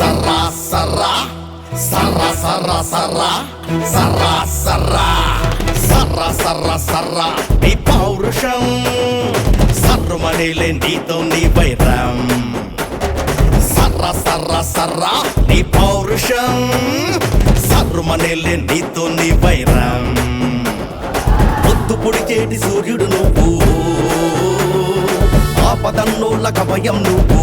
సర్రా సర్రా సర్రా సర్రా సర్రా సర్రా సర్రా సర్రా సర్రా సర్రా నీ పౌరుషం సర్రుమణిలే నీతో నీ వైరం సర్రా సర్రా సర్రా నీ పౌరుషం సర్రుమణిలే నీతో నీ వైరం పొద్దు పొడిచేటి సూర్యుడు నువ్వు ఆపదన్నుల కవయం నువ్వు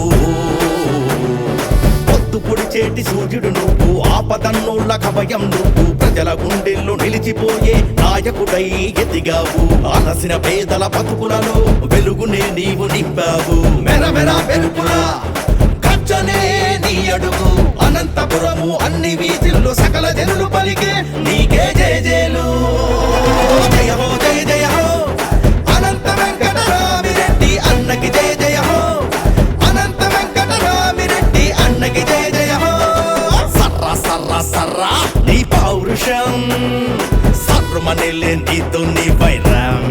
చేటి సూర్యుడు నువ్వు ఆపదన్నోళ్ళ కభయం నువ్వు ప్రజల గుండెల్లో నిలిచిపోయే నాయకుడై ఎదిగావు. అలసిన పేదల బతుకులలో వెలుగునే నీవు నింపావు. మెర వెలుపులా కచ్చనే నీ అడుగు అనంతపురము అన్ని వీధుల్లో సకల జనులు పలికే నీకే జయ పౌరుషం సర్రమనేలే నీతో నీ వైరం.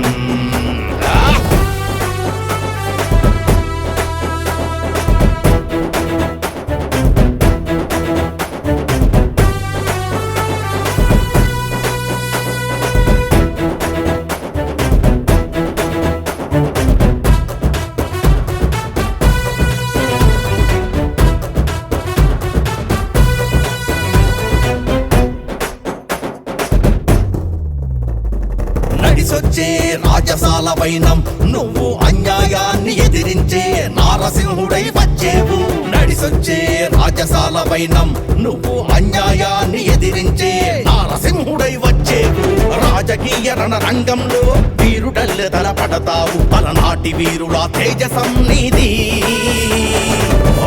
నడిసొచ్చే రాజసాల వైనం నువ్వు అన్యాయాన్ని ఎదిరించే నారసింహుడై వచ్చేవు. నడిసొచ్చే రాజసాల వైనం నువ్వు అన్యాయాన్ని ఎదిరించే నారసింహుడై వచ్చేవు. రాజకీయ రణరంగంలో వీరుడల్లె తలపడతావు. అలనాటి వీరుల తేజసం నీది.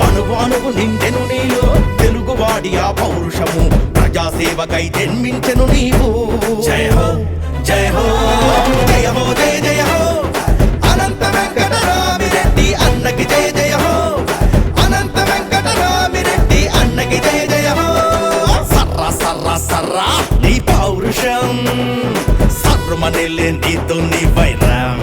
అణువు అణువు నిండెను నీలో తెలుగువాడి ఆ పౌరుషము. ప్రజాసేవకై జన్మించెను నీవు. జయ జయ హో జయ హో జయ జయ హో. అనంత వెంకటరామిరెడ్డి అన్నకి జయ జయ హో. అనంత వెంకటరామిరెడ్డి అన్నకి జయ జయ హో. నీ పౌరుషం. సర్రమనేలే నీతో నీ వైరం.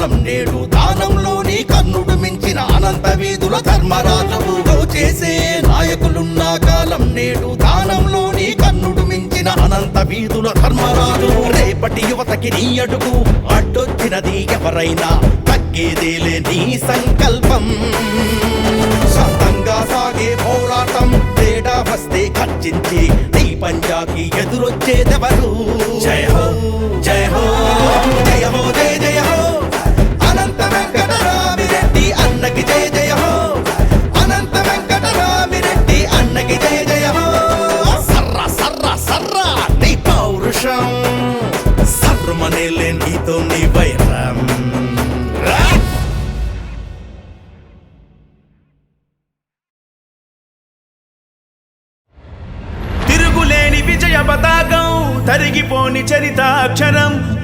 నాయకులున్న కాలం నేడు దానంలోని కన్నుడు మించిన అనంత వీధుల ధర్మరాజువు చేసే నాయకులున్న కాలం నేడు దానంలోని కన్నుడు మించిన అనంత వీధుల ధర్మరాజు. రేపటి యువతకి నీ అడుగు అడ్డొచ్చినది ఎవరైనా తగ్గేదేలే నీ సంకల్పం. సతంగా సాగే పోరాటం తేడా వస్తే ఖర్చించి నీ పంజాకి ఎదురొచ్చేదెవరు? జయ హో!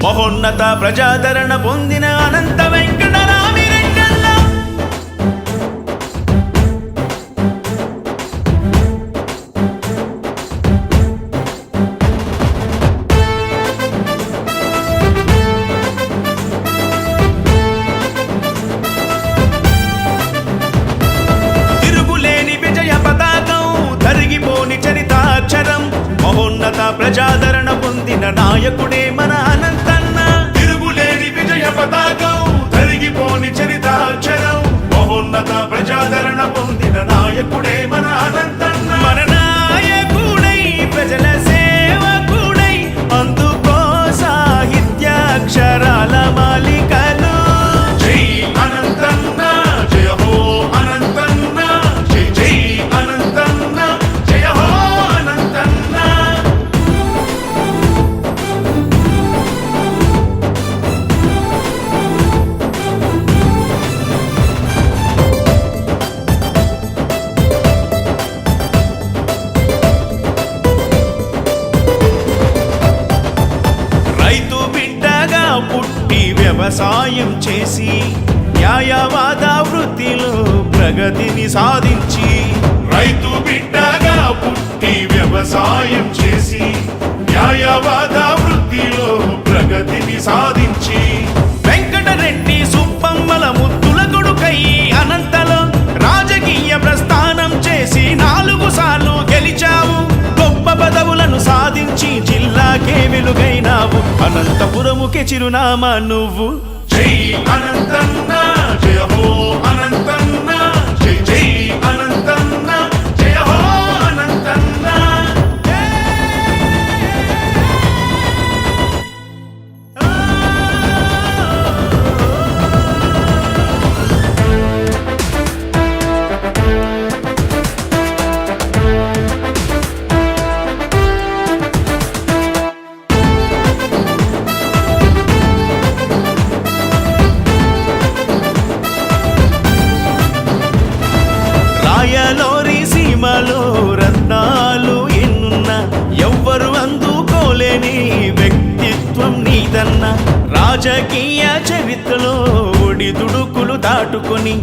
మహోన్నత ప్రజాదరణ పొందిన అనంత వెంకటరామి రెండల్ల తిరుగులేని విజయ పతాకం తరిగిపోని చరితాక్షరం. మహోన్నత ప్రజాదరణ పొందిన నాయకుడే మన అనంత పతాకం తరిగిపోని చరితాక్షరం మహోన్నత ప్రజాదరణ పొందిన నాయకుడే మన అనంతన్న. మన చేసి న్యాయవాద వృత్తిలో ప్రగతిని సాధించి రైతు బిడ్డగా పుట్టి వ్యవసాయం చేసి న్యాయవాద వృత్తిలో ప్రగతిని సాధించి వెంకటరెడ్డి సుబ్బమ్మల ముద్దుల కొడుకై అనంతలో రాజకీయ ప్రస్థానం చేసి నాలుగు సార్లు గెలిచావు. గొప్ప పదవులను సాధించి జిల్లాకే వెలుగైనావు. అనంతపురముకే చిరునామా నువ్వు. జై అనంతన్న జయ హో అనంతన్న జై జై అనంతన్న. రాజకీయ చరిత్రలో ఒడిదుడుకులు దాటుకొని